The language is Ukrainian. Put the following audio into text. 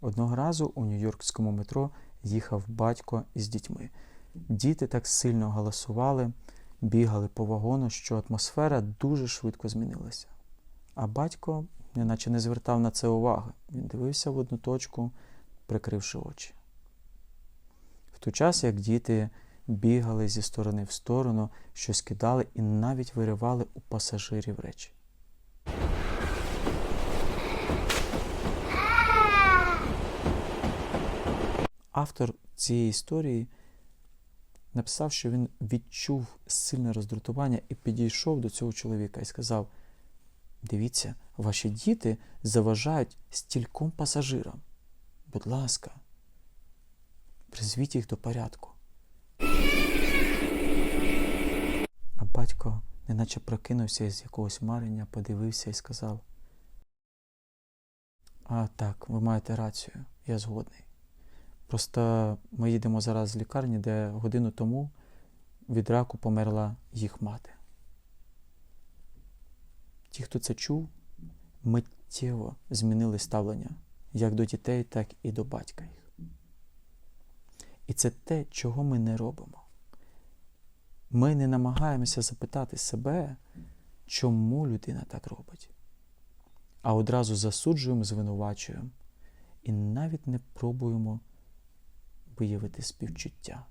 Одного разу у Нью-Йоркському метро їхав батько із дітьми. Діти так сильно галасували, бігали по вагону, що атмосфера дуже швидко змінилася. А батько неначе не звертав на це уваги. Він дивився в одну точку, прикривши очі. В той час, як діти бігали зі сторони в сторону, щось кидали і навіть виривали у пасажирів речі. Автор цієї історії написав, що він відчув сильне роздратування і підійшов до цього чоловіка і сказав: Дивіться, ваші діти заважають стільком пасажирам. Будь ласка, призвіть їх до порядку. А батько неначе прокинувся із якогось марення, подивився і сказав: А так, ви маєте рацію, я згодний. Просто ми їдемо зараз з лікарні, де годину тому від раку померла їх мати. Ті, хто це чув, миттєво змінили ставлення як до дітей, так і до батька їх. І це те, чого ми не робимо. Ми не намагаємося запитати себе, чому людина так робить, а одразу засуджуємо, звинувачуємо і навіть не пробуємо виявити співчуття.